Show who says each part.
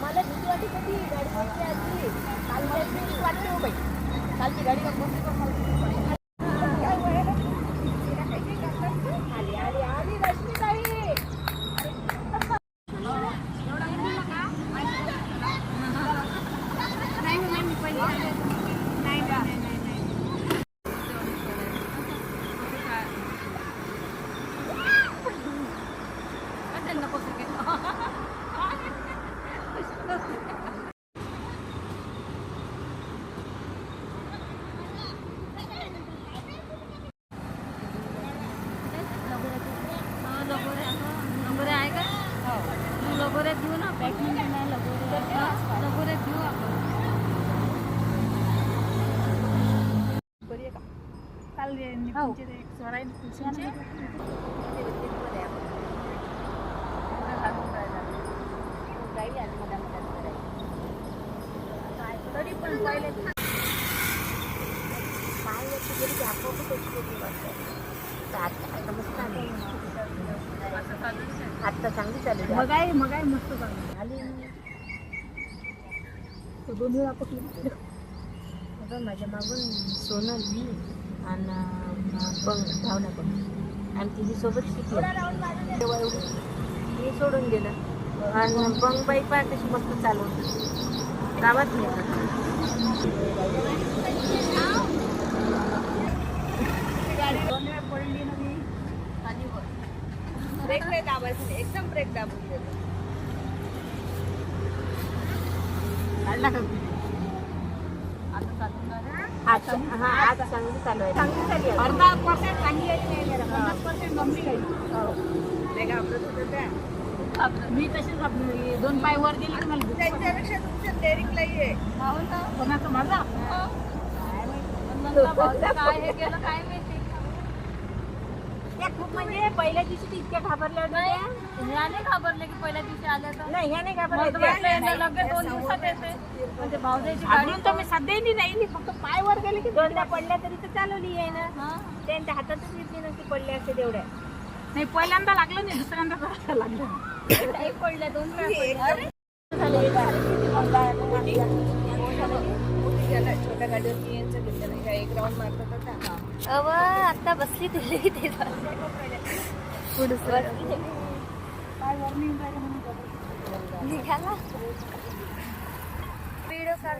Speaker 1: मला भीती वाटते कधी गाडी आधी कालच्या दिवशी वाटते बाई. कालची गाडी मला भीती वाटते. काय वयाला? तिला काही काही करतात? आली आली आली रश्मीताई
Speaker 2: लगोरे आहे का? लगोऱ्यात घेऊ ना पॅकिंग लगोऱ्यात घेऊ आपण.
Speaker 1: बरी का?
Speaker 3: काल निकुंजचे.
Speaker 1: तरी पण पहिले आता आता मस्त आली. आता चांगली चालू.
Speaker 3: मग आहे मग आहे मस्त चालू
Speaker 1: आली
Speaker 3: दोन वेळा
Speaker 1: अगं माझ्या मागून सोनल मी आणि बंग भावना पण आणि तिची सोबत शिकली. तेव्हा एवढी मी सोडून गेलं. आणि बंग बाई पण कशी मस्त चालवत गावात नाही ब्रेक नाही दाबायचं नाही एकदम ब्रेक दाबून देतो
Speaker 3: काढला का आता चालू
Speaker 1: आज हा आज चांगली चालू आहे. चांगली चालू आहे.
Speaker 3: अर्धा पर्सेंट चांगली आहे नाही जरा? पन्नास पर्सेंट गंभीर आहे.
Speaker 1: ते घाबरत होतं त्या.
Speaker 3: आपलं- मी तशीच आपली दोन पाय वर गेले की मला.
Speaker 1: त्यांच्यापेक्षा तुमच्या
Speaker 3: कोणाचा माझा?
Speaker 2: काय हे केलं काय
Speaker 1: त्या खूप म्हणजे पहिल्या दिवशी ती इतक्या घाबरल्या होत्या. त्या.
Speaker 2: ह्या नाही घाबरले की पहिल्या दिवशी आल्या तर.
Speaker 1: नाही ह्या नाही
Speaker 2: मला तर
Speaker 1: घाबरल्या
Speaker 2: वाटलं यांना लगेच दोन दिवसात येते. म्हणजे भाऊजाईची गाडी
Speaker 3: घाबरून तर मी सध्याही नाही नाही फक्त पाय वर गेले की
Speaker 1: दोनदा पडल्या तरी तर चालवली आहे ना.
Speaker 2: हा.
Speaker 1: त्यांच्या हातातच नाही नसते पडल्या असते तेवढ्या
Speaker 3: नाही पहिल्यांदा लागलं नाही दुसऱ्यांदा जरा लागलं.
Speaker 2: एक पडल्या दोन वेळा पडल्या.
Speaker 1: छोट्या गाडीवरती यांचं घेतलं नाही. का एक राऊंड मारतात
Speaker 2: अव आता बसली तुझी ते निघाला. व्हिडिओ काढ.